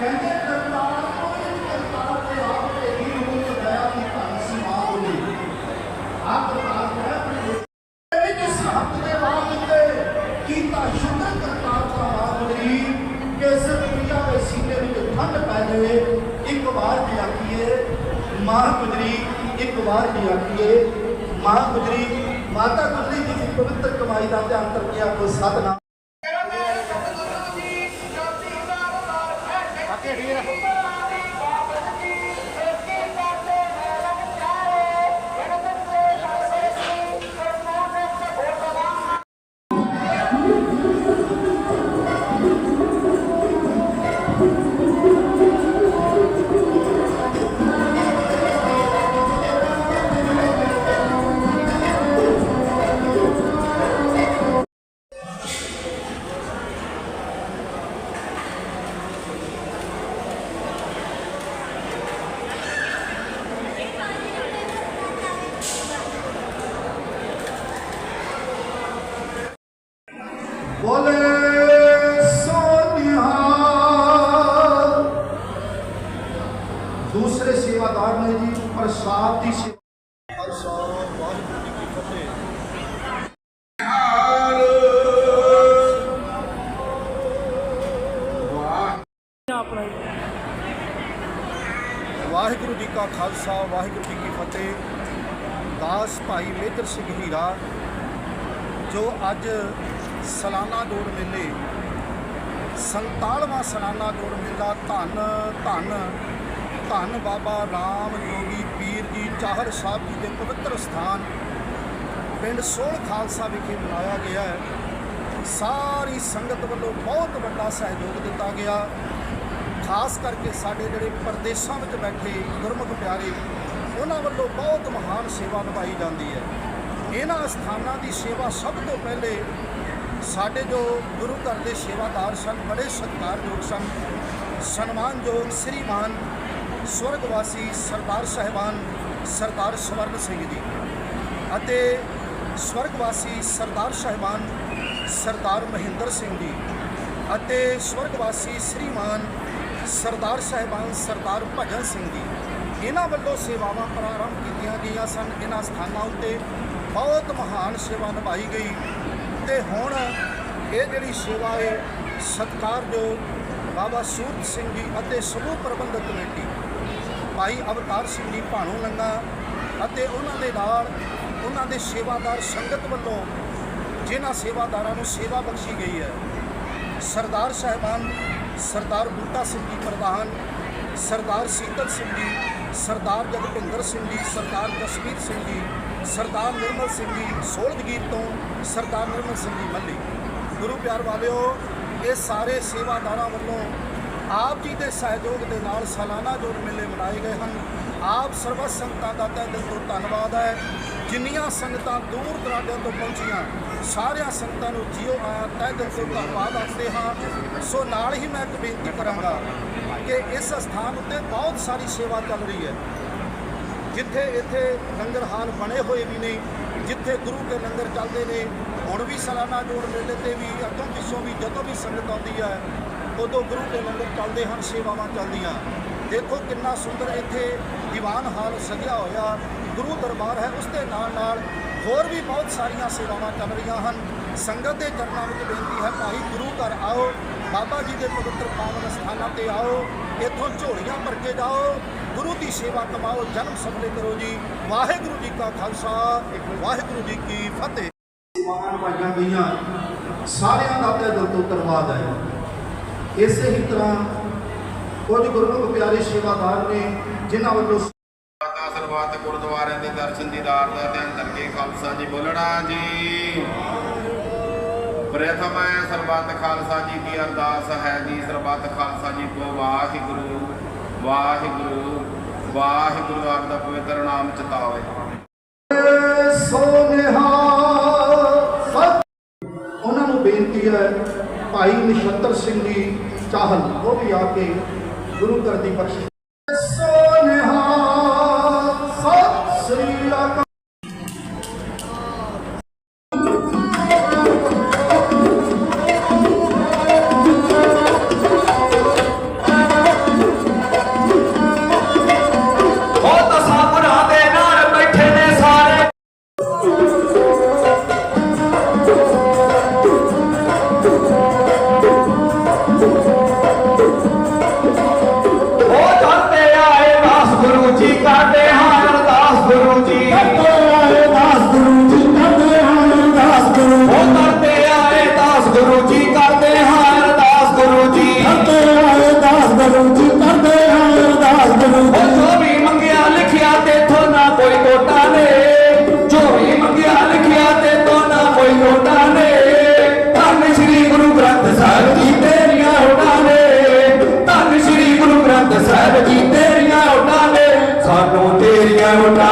Gracias. ਠੰਡ ਪੈ ਇੱਕ ਵਾਰ ਵੀ ਆਖੀਏ, ਮਾਂ ਗੁਜਰੀ, ਇੱਕ ਵਾਰ ਵੀ ਆਖੀਏ, ਮਾਂ ਗੁਜਰੀ, ਮਾਤਾ ਗੁਜਰੀ ਜੀ ਦੀ ਪਵਿੱਤਰ ਕਮਾਈ ਦਾ ਧਿਆਨ ਰੱਖਿਆ ਕੋ ਸਤਨਾਮ ਪ੍ਰਸਾਦ ਦੀ ਸੇਵਾ ਵਾਹਿਗੁਰੂ ਜੀ ਕਾ ਖਾਲਸਾ, ਵਾਹਿਗੁਰੂ ਜੀ ਕੀ ਫਤਿਹ। ਦਾਸ ਭਾਈ ਮੇਜਰ ਸਿੰਘ ਹੀਰਾ, ਜੋ ਅੱਜ ਸਲਾਨਾ ਜੋੜ ਮੇਲੇ 47ਵਾਂ ਸਾਲਾਨਾ ਜੋੜ ਮੇਲਾ, ਧੰਨ ਧੰਨ ਧੰਨ ਬਾਬਾ ਰਾਮ ਜੋਗੀ ਪੀਰ ਜੀ, ਚਾਹਰ ਸਾਹਿਬ ਜੀ ਦੇ ਪਵਿੱਤਰ ਸਥਾਨ, ਪਿੰਡ ਸੋਲ ਖਾਲਸਾ ਵਿਖੇ ਮਨਾਇਆ ਗਿਆ ਹੈ। ਸਾਰੀ ਸੰਗਤ ਵੱਲੋਂ ਬਹੁਤ ਵੱਡਾ ਸਹਿਯੋਗ ਦਿੱਤਾ ਗਿਆ। ਖਾਸ ਕਰਕੇ ਸਾਡੇ ਜਿਹੜੇ ਪਰਦੇਸਾਂ ਵਿੱਚ ਬੈਠੇ ਗੁਰਮੁਖ ਪਿਆਰੇ, ਉਹਨਾਂ ਵੱਲੋਂ ਬਹੁਤ ਮਹਾਨ ਸੇਵਾ ਨਿਭਾਈ ਜਾਂਦੀ ਹੈ। ਇਹਨਾਂ ਸਥਾਨਾਂ ਦੀ ਸੇਵਾ ਸਭ ਤੋਂ ਪਹਿਲੇ ਸਾਡੇ ਜੋ ਗੁਰੂ ਘਰ ਦੇ ਸੇਵਾਦਾਰ ਸਨ, ਬੜੇ ਸਤਿਕਾਰਯੋਗ ਸਨ। ਸਨਮਾਨਯੋਗ ਸ੍ਰੀਮਾਨ ਸਵਰਗਵਾਸੀ ਸਰਦਾਰ ਸਾਹਿਬਾਨ ਸਰਦਾਰ ਸਵਰਨ ਸਿੰਘ ਜੀ ਅਤੇ ਸਵਰਗਵਾਸੀ ਸਰਦਾਰ ਸਾਹਿਬਾਨ ਸਰਦਾਰ ਮਹਿੰਦਰ ਸਿੰਘ ਜੀ ਅਤੇ ਸਵਰਗਵਾਸੀ ਸ੍ਰੀਮਾਨ ਸਰਦਾਰ ਸਾਹਿਬਾਨ ਸਰਦਾਰ ਭਜਨ ਸਿੰਘ ਜੀ, ਇਹਨਾਂ ਵੱਲੋਂ ਸੇਵਾਵਾਂ ਪ੍ਰਾਰੰਭ ਕੀਤੀਆਂ ਗਈਆਂ ਸਨ। ਇਹਨਾਂ ਸਥਾਨਾਂ ਉੱਤੇ ਬਹੁਤ ਮਹਾਨ ਸੇਵਾ ਨਿਭਾਈ ਗਈ ਤੇ ਹੁਣ ਇਹ ਜਿਹੜੀ ਸੇਵਾ ਹੈ, ਸਤਿਕਾਰਯੋਗ ਬਾਬਾ ਸੂਰਤ ਸਿੰਘ ਜੀ ਅਤੇ ਸਮੂਹ ਪ੍ਰਬੰਧਕ ਕਮੇਟੀ ਭਾਈ ਅਵਤਾਰ ਸਿੰਘ ਜੀ ਭਾਣੋ ਲੰਗਾ ਅਤੇ ਉਹਨਾਂ ਦੇ ਨਾਲ ਉਹਨਾਂ ਦੇ ਸੇਵਾਦਾਰ ਸੰਗਤ ਵੱਲੋਂ ਜਿਨ੍ਹਾਂ ਸੇਵਾਦਾਰਾਂ ਨੂੰ ਸੇਵਾ ਬਖਸ਼ੀ ਗਈ ਹੈ, ਸਰਦਾਰ ਸਾਹਿਬਾਨ, ਸਰਦਾਰ ਬੂਟਾ ਸਿੰਘ ਜੀ ਪ੍ਰਧਾਨ, ਸਰਦਾਰ ਸੀਤਲ ਸਿੰਘ ਜੀ, ਸਰਦਾਰ ਜਗਭਿੰਦਰ ਸਿੰਘ ਜੀ, ਸਰਦਾਰ ਜਸਵੀਰ ਸਿੰਘ ਜੀ, ਸਰਦਾਰ ਨਿਰਮਲ ਸਿੰਘ ਜੀ ਸੋਲਦਗੀਰ ਤੋਂ ਸਰਦਾਰ ਨਿਰਮਲ ਸਿੰਘ ਜੀ ਮੱਲੀ। ਗੁਰੂ ਪਿਆਰ ਵਾਲਿਓ, ਇਹ ਸਾਰੇ ਸੇਵਾਦਾਰਾਂ ਵੱਲੋਂ ਆਪ ਜੀ ਦੇ ਸਹਿਯੋਗ ਦੇ ਨਾਲ ਸਾਲਾਨਾ ਜੋੜ ਮੇਲੇ ਮਨਾਏ ਗਏ ਹਨ। ਆਪ ਸਰਬੱਤ ਸੰਗਤਾਂ ਦਾ ਤਹਿ ਦਿਲ ਤੋਂ ਧੰਨਵਾਦ ਹੈ। ਜਿੰਨੀਆਂ ਸੰਗਤਾਂ ਦੂਰ ਦਰਾਡਿਆਂ ਤੋਂ ਪਹੁੰਚੀਆਂ, ਸਾਰਿਆਂ ਸੰਗਤਾਂ ਨੂੰ ਜੀਓ ਆਇਆ ਤਹਿ ਦਿਲ ਤੋਂ ਧੰਨਵਾਦ ਆਖਦੇ ਹਾਂ। ਸੋ ਨਾਲ ਹੀ ਮੈਂ ਇੱਕ ਬੇਨਤੀ ਕਰਾਂਗਾ ਕਿ ਇਸ ਸਥਾਨ ਉੱਤੇ ਬਹੁਤ ਸਾਰੀ ਸੇਵਾ ਚੱਲ ਰਹੀ ਹੈ। ਜਿੱਥੇ ਇੱਥੇ ਲੰਗਰ ਹਾਲ ਬਣੇ ਹੋਏ ਵੀ ਨੇ, ਜਿੱਥੇ ਗੁਰੂ ਦੇ ਲੰਗਰ ਚੱਲਦੇ ਨੇ, ਹੁਣ ਵੀ ਸਾਲਾਨਾ ਜੋੜ ਮੇਲੇ ਤੇ ਵੀ, ਅੱਗੋਂ ਪਿੱਛੋਂ ਵੀ ਜਦੋਂ ਵੀ ਸੰਗਤ ਆਉਂਦੀ ਹੈ ਉਦੋਂ ਗੁਰੂ ਕੇ ਲੰਗਰ ਚੱਲਦੇ ਹਨ, ਸੇਵਾਵਾਂ ਚੱਲਦੀਆਂ। ਦੇਖੋ ਕਿੰਨਾ ਸੁੰਦਰ ਇੱਥੇ ਦੀਵਾਨ ਹਾਲ ਸਜਿਆ ਹੋਇਆ ਗੁਰੂ ਦਰਬਾਰ ਹੈ। ਉਸ ਦੇ ਨਾਲ ਨਾਲ ਹੋਰ ਵੀ ਬਹੁਤ ਸਾਰੀਆਂ ਸੇਵਾਵਾਂ ਚੱਲ ਰਹੀਆਂ ਹਨ। ਸੰਗਤ ਦੇ ਚਰਨਾਂ ਵਿੱਚ ਬੇਨਤੀ ਹੈ, ਭਾਈ ਗੁਰੂ ਘਰ ਆਓ, ਬਾਬਾ ਜੀ ਦੇ ਪਵਿੱਤਰ ਪਾਵਨ ਸਥਾਨਾਂ ਤੇ ਆਓ, ਇੱਥੋਂ ਝੋਲੀਆਂ ਭਰ ਕੇ ਜਾਓ, ਗੁਰੂ ਦੀ ਸੇਵਾ ਕਮਾਓ, ਜਨਮ ਸਫਲੇ ਕਰੋ ਜੀ। ਵਾਹਿਗੁਰੂ ਜੀ ਕਾ ਖਾਲਸਾ, ਵਾਹਿਗੁਰੂ ਜੀ ਕੀ ਫਤਿਹ। ਸੇਵਾਵਾਂ ਪਾਈਆਂ ਗਈਆਂ ਸਾਰਿਆਂ ਦਾ ਤਹਿ ਦਿਲ ਤੋਂ ਧੰਨਵਾਦ ਹੈ। ਇਸੇ ਹੀ ਤਰ੍ਹਾਂ ਕੁਝ ਗੁਰਮੁਖ ਪਿਆਰੇ ਸੇਵਾਦਾਰ ਨੇ, ਜਿਨ੍ਹਾਂ ਵੱਲੋਂ ਦਾ ਸਰਬੱਤ ਗੁਰਦੁਆਰਿਆਂ ਦੇ ਦਰਸ਼ਨ ਦੀਦਾਰ ਦਾ ਧਿਆਨ ਕਰਕੇ ਖਾਲਸਾ ਜੀ ਬੋਲਣਾ ਜੀ। ਪ੍ਰਥਮ ਹੈ ਸਰਬੱਤ ਖਾਲਸਾ ਜੀ ਦੀ ਅਰਦਾਸ ਹੈ ਜੀ, ਸਰਬੱਤ ਖਾਲਸਾ ਜੀ ਕੋ ਵਾਹਿਗੁਰੂ ਵਾਹਿਗੁਰੂ ਵਾਹਿਗੁਰੂ ਆਪ ਦਾ ਪਵਿੱਤਰ ਨਾਮ ਚਿਤਾਵੇ। ਭਾਈ ਨਛੱਤਰ ਸਿੰਘ ਜੀ ਚਾਹਲ ਉਹ ਵੀ ਆ ਕੇ ਗੁਰੂ ਘਰ ਦੀ ਸੋਨਿਹਾ Thank you. ਧੰਨ ਸ੍ਰੀ